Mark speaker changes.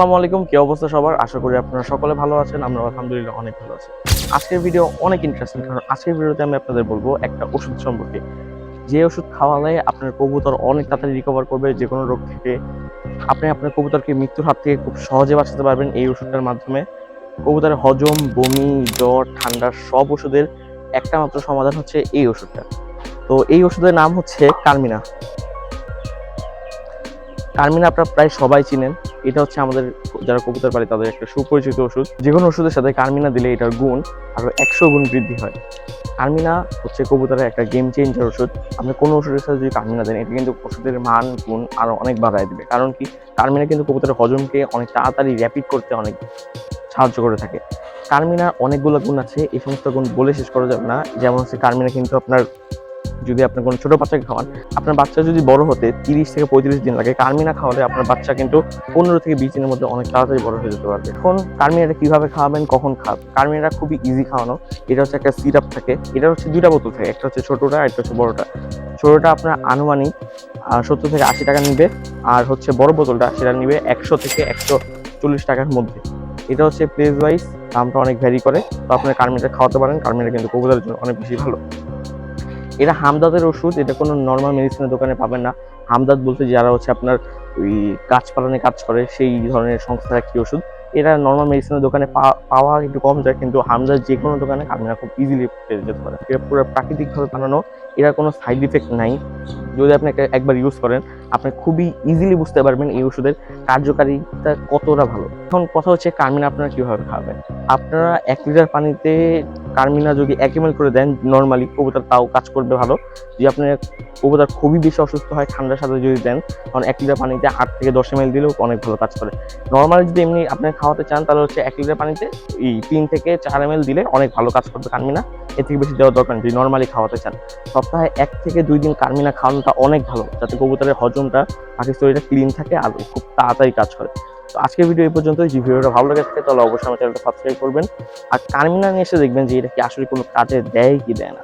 Speaker 1: আসসালামু আলাইকুম, কি অবস্থা সবার? আশা করি আপনারা সকলে ভালো আছেন আমরা আলহামদুলিল্লাহ অনেক ভালো আছি। আজকের ভিডিও অনেক ইন্টারেস্টিং কারণ আজকের ভিডিওতে আমি আপনাদের বলব একটা ওষুধ সম্পর্কে। যে ওষুধ খাওয়ালে আপনার কবুতর অনেক তাড়াতাড়ি রিকভার করবে, যে কোনো রোগ থেকে। আপনি আপনার কবুতরকে মৃত্যুর হাত থেকে খুব সহজে বাঁচাতে পারবেন এই ওষুধটার মাধ্যমে। কবুতরের হজম, বমি, জ্বর, ঠান্ডা সব ওষুধের একটা মাত্র সমাধান হচ্ছে এই ওষুধটা। তো এই ওষুধের নাম হচ্ছে কার্মিনা। কার্মিনা আপনারা প্রায় সবাই চিনেন। এটা হচ্ছে আমাদের যারা কবুতর পালে তাদের একটা সুপরিচিত ওষুধ। যে কোনো ওষুধের সাথে কার্মিনা দিলে এটার গুণ আরও একশো গুণ বৃদ্ধি হয়। কার্মিনা হচ্ছে কবুতরের একটা গেম চেঞ্জার ওষুধ। আপনি কোনো ওষুধের সাথে যদি কার্মিনা দেন, এটা কিন্তু ওষুধের মান, গুণ আরও অনেক বাড়ায় দেবে। কারণ কি? কার্মিনা কিন্তু কবুতরের হজমকে অনেক তাড়াতাড়ি র্যাপিড করতে অনেক সাহায্য করে থাকে। কার্মিনার অনেকগুলো গুণ আছে, এই সমস্ত গুণ বলে শেষ করা যাবে না। যেমন হচ্ছে কার্মিনা কিন্তু আপনার যদি আপনি কোনো ছোটো বাচ্চাকে খাওয়ান, আপনার বাচ্চা যদি বড় হতে তিরিশ থেকে পঁয়ত্রিশ দিন লাগে কার্মিনা খাওয়ালে আপনার বাচ্চা কিন্তু পনেরো থেকে বিশ দিনের মধ্যে অনেক তাড়াতাড়ি বড় হয়ে যেতে পারবে। এখন কার্মিনাটা কীভাবে খাওয়াবেন, কখন খাওয়াবেন কার্মিনাটা খুবই ইজি খাওয়ানো। এটা হচ্ছে একটা সিরাপ থাকে। এটা হচ্ছে দুইটা বোতল থাকে। একটা হচ্ছে ছোটোটা একটা হচ্ছে বড়টা। ছোটটা আপনার আনুমানিক সত্তর থেকে আশি টাকা নিবে। আর হচ্ছে বড় বোতলটা, সেটা নিবে একশো থেকে একশো চল্লিশ টাকার মধ্যে। এটা হচ্ছে প্লেস ওয়াইজ দামটা অনেক ভ্যারি করে। তো আপনার কার্মিনাটা খাওয়াতে পারেন। কার্মিনা কিন্তু কবুতরের জন্য অনেক বেশি ভালো। এটা হামদাদের ওষুধ, এটা কোনো নর্মাল মেডিসিনের দোকানে পাবেন না। হামদাদ বলতে যারা হচ্ছে আপনার ওই গাছপালানে কাজ করে, সেই ধরনের সংস্থার একটি ওষুধ। এটা নর্মাল মেডিসিনের দোকানে পাওয়া একটু কম যায়, কিন্তু হামদার যে কোনো দোকানে আপনারা খুব ইজিলি পেয়ে যেতে পারেন। এটা পুরো প্রাকৃতিকভাবে বানানো, এটার কোনো সাইড ইফেক্ট নাই। যদি আপনি একবার ইউজ করেন, আপনি খুবই ইজিলি বুঝতে পারবেন এই ওষুধের কার্যকারিতা কতটা ভালো। এখন কথা হচ্ছে কার্মিনা আপনারা কীভাবে খাবেন? আপনারা এক লিটার পানিতে কার্মিনা যদি এক এম করে দেন নর্মালি কবুতর তাও কাজ করবে ভালো। যদি আপনার কবুতর খুবই বেশি অসুস্থ হয়, ঠান্ডার সাথে যদি দেন, তখন এক লিটার পানিতে আট থেকে দশ এম দিলেও অনেক ভালো কাজ করে। নর্মালি যদি এমনি আপনি খাওয়াতে চান, তাহলে হচ্ছে এক লিটার পানিতে এই তিন থেকে চার এম দিলে অনেক ভালো কাজ করবে কার্মিনা। এর থেকে বেশি দেওয়ার দরকার যদি নর্মালি খাওয়াতে চান। সপ্তাহে এক থেকে দুই দিন কার্মিনা খাওয়ানোটা অনেক ভালো, যাতে কবুতরের হজমটা, পাখির শরীরটা ক্লিন থাকে আর খুব তাড়াতাড়ি কাজ করে। তো আজকের ভিডিও এই পর্যন্ত যদি ভিডিওটা ভালো লেগে থাকে, তাহলে অবশ্যই আমার চ্যানেলটা সাবস্ক্রাইব করবেন। আর কার্মিনা নিয়ে এসে দেখবেন যে এটা কি আসলে কোনো কাজে দেয় কি দেয় না।